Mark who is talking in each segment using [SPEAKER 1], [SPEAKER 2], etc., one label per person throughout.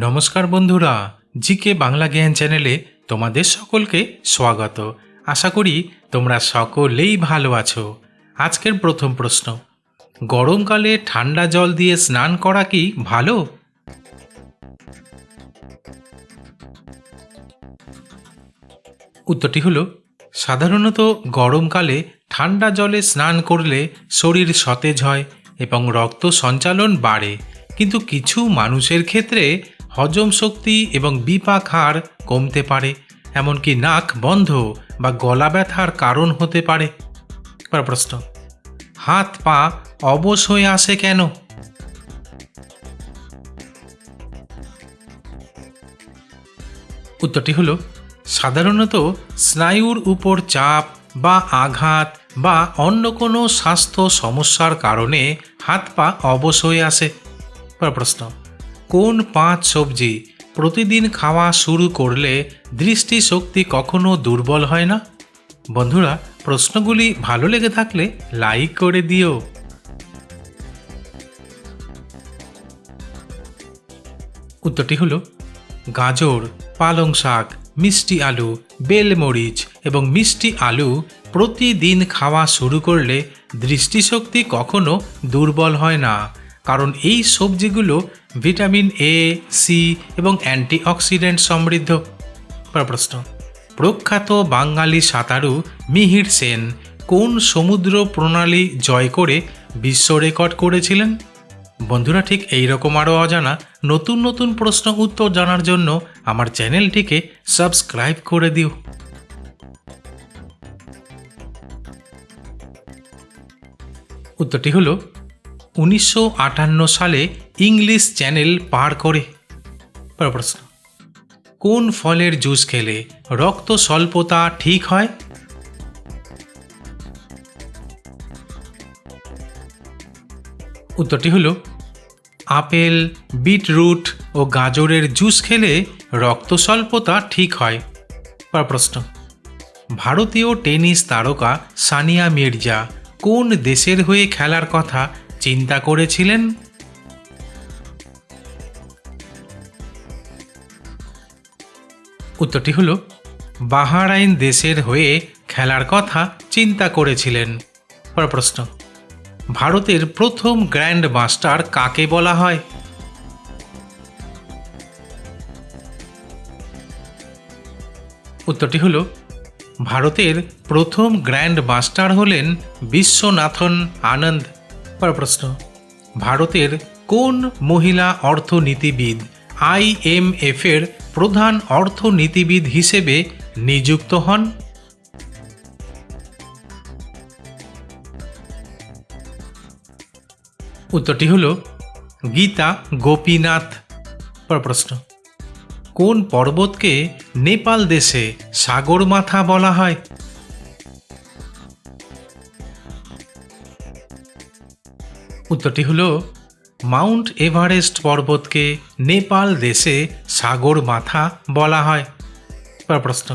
[SPEAKER 1] নমস্কার বন্ধুরা, জিকে বাংলা জ্ঞান চ্যানেলে তোমাদের সকলকে স্বাগত। আশা করি তোমরা সকলেই ভালো আছো। আজকের প্রথম প্রশ্ন, গরমকালে ঠান্ডা জল দিয়ে স্নান করা কি ভালো? উত্তরটি হলো, সাধারণত গরমকালে ঠান্ডা জলে স্নান করলে শরীর সতেজ হয় এবং রক্ত সঞ্চালন বাড়ে। কিন্তু কিছু মানুষের ক্ষেত্রে হজম শক্তি এবং বিপাক হার কমতে পারে, এমনকি নাক বন্ধ বা গলা ব্যথার কারণ হতে পারে। প্রশ্ন, হাত পা অবশ হয়ে আসে কেন? উত্তরটি হলো, সাধারণত স্নায়ুর উপর চাপ বা আঘাত বা অন্য কোনো স্বাস্থ্য সমস্যার কারণে হাত পা অবশ হয়ে আসে। প্রশ্ন কোন পাঁচ সবজি প্রতিদিন খাওয়া শুরু করলে দৃষ্টিশক্তি কখনো দুর্বল হয় না? বন্ধুরা, প্রশ্নগুলি ভালো লেগে থাকলে লাইক করে দিও। উত্তরটি হলো, গাজর, পালং শাক, মিষ্টি আলু বেলমরিচ এবং মিষ্টি আলু প্রতিদিন খাওয়া শুরু করলে দৃষ্টিশক্তি কখনো দুর্বল হয় না। কারণ এই সবজিগুলো ভিটামিন এ সি এবং অ্যান্টিঅক্সিডেন্ট সমৃদ্ধ। প্রশ্ন, প্রখ্যাত বাঙালি সাঁতারু মিহির সেন কোন সমুদ্র প্রণালী জয় করে বিশ্ব রেকর্ড করেছিলেন? বন্ধুরা, ঠিক এই রকম আরও অজানা নতুন নতুন প্রশ্ন উত্তর জানার জন্য আমার চ্যানেলটিকে সাবস্ক্রাইব করে দিও। উত্তরটি হলো উনিশশো আটান্ন সালে ইংলিশ চ্যানেল পার করে। প্রশ্ন, কোন ফলের জুস খেলে রক্ত স্বল্পতা ঠিক হয়? উত্তরটি হল, আপেল, বিটরুট ও গাজরের জুস খেলে রক্ত স্বল্পতা ঠিক হয়। প্রশ্ন, ভারতীয় টেনিস তারকা সানিয়া মির্জা কোন দেশের হয়ে খেলার কথা চিন্তা করেছিলেন? উত্তরটি হলো, বাহারাইন দেশের হয়ে খেলার কথা চিন্তা করেছিলেন। পর প্রশ্ন, ভারতের প্রথম গ্র্যান্ড মাস্টার কাকে বলা হয়? উত্তরটি হলো, ভারতের প্রথম গ্র্যান্ড মাস্টার হলেন বিশ্বনাথন আনন্দ। পরের প্রশ্ন। ভারতের কোন মহিলা অর্থনীতিবিদ আইএমএফ এর প্রধান অর্থনীতিবিদ হিসেবে নিযুক্ত হন? উত্তরটি হল গীতা গোপীনাথ। প্রশ্ন। কোন পর্বতকে নেপাল দেশে সাগরমাথা বলা হয়? উত্তরটি হলো, মাউন্ট এভারেস্ট পর্বতকে নেপাল দেশে সাগর মাথা বলা হয়। প্রশ্ন,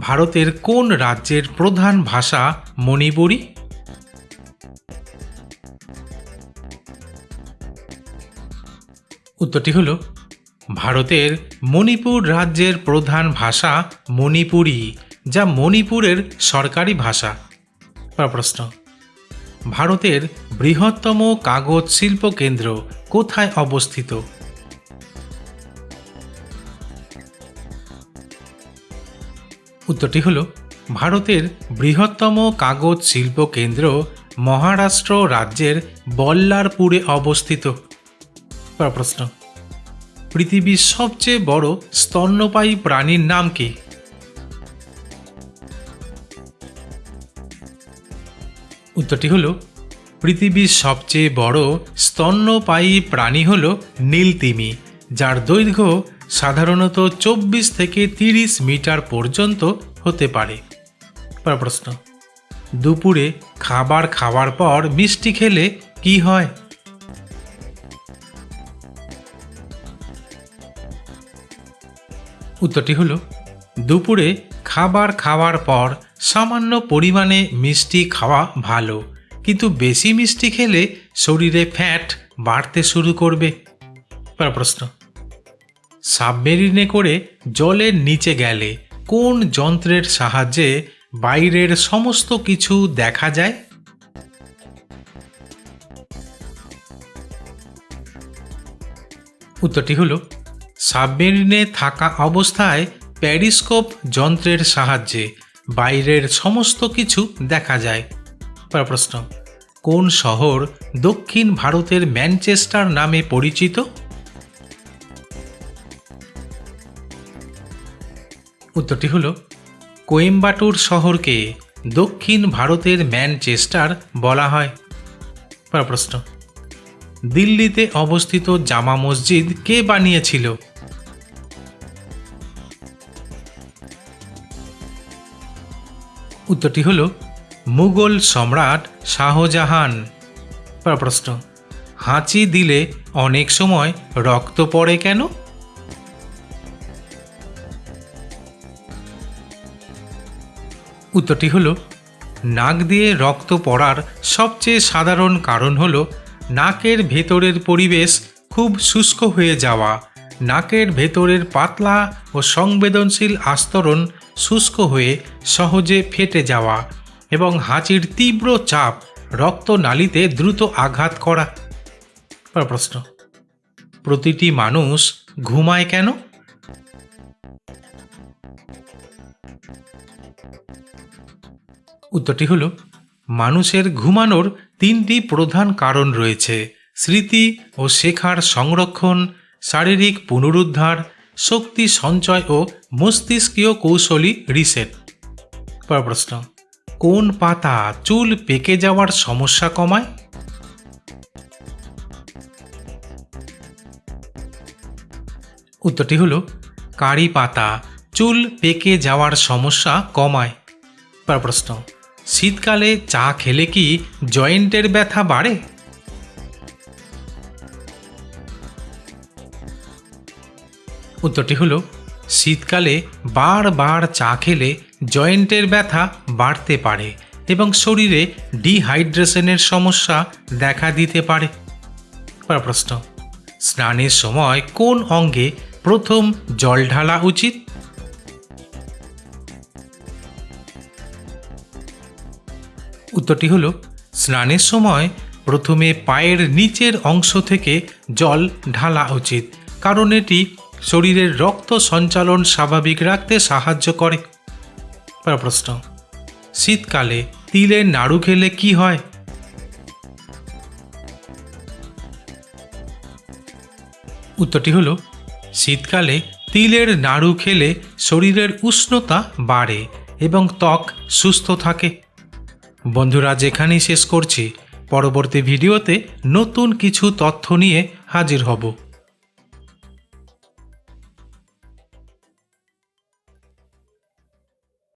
[SPEAKER 1] ভারতের কোন রাজ্যের প্রধান ভাষা মণিপুরী? উত্তরটি হল, ভারতের মণিপুর রাজ্যের প্রধান ভাষা মণিপুরী, যা মণিপুরের সরকারি ভাষা। প্রশ্ন, ভারতের বৃহত্তম কাগজ শিল্প কেন্দ্র কোথায় অবস্থিত? উত্তরটি হল, ভারতের বৃহত্তম কাগজ শিল্প কেন্দ্র মহারাষ্ট্র রাজ্যের বল্লারপুরে অবস্থিত। প্রশ্ন, পৃথিবীর সবচেয়ে বড় স্তন্যপায়ী প্রাণীর নাম কি? উত্তরটি হল পৃথিবীর সবচেয়ে বড় স্তন্যপায়ী প্রাণী হল নীলতিমি, যার দৈর্ঘ্য সাধারণত চব্বিশ থেকে তিরিশ মিটার পর্যন্ত হতে পারে। প্রশ্ন, দুপুরে খাবার খাওয়ার পর মিষ্টি খেলে কি হয়? উত্তরটি হলো, দুপুরে খাবার খাওয়ার পর সামান্য পরিমাণে মিষ্টি খাওয়া ভালো। কিন্তু বেশি মিষ্টি খেলে শরীরে ফ্যাট বাড়তে শুরু করবে। প্রশ্ন। সাবমেরিনে করে জলের নিচে গেলে কোন যন্ত্রের সাহায্যে বাইরের সমস্ত কিছু দেখা যায়? উত্তরটি হলো, সাবমেরিনে থাকা অবস্থায় প্যারিস্কোপ যন্ত্রের সাহায্যে বাইরের সমস্ত কিছু দেখা যায়। প্রশ্ন। কোন শহর দক্ষিণ ভারতের ম্যানচেস্টার নামে পরিচিত? উত্তরটি হল, কোয়েম্বাটুর শহরকে দক্ষিণ ভারতের ম্যানচেস্টার বলা হয়। প্রশ্ন, দিল্লিতে অবস্থিত জামা মসজিদ কে বানিয়েছিল? উত্তরটি হল মুঘল সম্রাট শাহজাহান। প্রশ্ন হাঁচি দিলে অনেক সময় রক্ত পড়ে কেন? উত্তরটি হল নাক দিয়ে রক্ত পড়ার সবচেয়ে সাধারণ কারণ হল নাকের ভেতরের পরিবেশ খুব শুষ্ক হয়ে যাওয়া। নাকের ভেতরের পাতলা ও সংবেদনশীল আস্তরণ শুষ্ক হয়ে সহজে ফেটে যাওয়া। এবং হাঁচির তীব্র চাপ রক্তনালীতে দ্রুত আঘাত করা। প্রশ্ন, প্রতিটি মানুষ ঘুমায় কেন? উত্তরটি হল, মানুষের ঘুমানোর তিনটি প্রধান কারণ রয়েছে, স্মৃতি ও শেখার সংরক্ষণ, শারীরিক পুনরুদ্ধার, শক্তি সঞ্চয় ও মস্তিষ্কীয় কৌশলী রিসেট প্রশ্ন কোন পাতা চুল পেকে যাওয়ার সমস্যা কমায়? উত্তরটি হল, কারি পাতা চুল পেকে যাওয়ার সমস্যা কমায়। পর প্রশ্ন, শীতকালে চা খেলে কি জয়েন্টের ব্যথা বাড়ে? উত্তরটি হলো শীতকালে বারবার চা খেলে জয়েন্টের ব্যথা বাড়তে পারে এবং শরীরে ডিহাইড্রেশনের সমস্যা দেখা দিতে পারে। প্রশ্ন, স্নানের সময় কোন অঙ্গে প্রথম জল ঢালা উচিত? উত্তরটি হল, স্নানের সময় প্রথমে পায়ের নিচের অংশ থেকে জল ঢালা উচিত, কারণ এটি শরীরের রক্ত সঞ্চালন স্বাভাবিক রাখতে সাহায্য করে। প্রশ্ন, শীতকালে তিলের নাড়ু খেলে কি হয়? উত্তরটি হলো, শীতকালে তিলের নাড়ু খেলে শরীরের উষ্ণতা বাড়ে এবং ত্বক সুস্থ থাকে। বন্ধুরা, যেখানেই শেষ করছি, পরবর্তী ভিডিওতে নতুন কিছু তথ্য নিয়ে হাজির হব।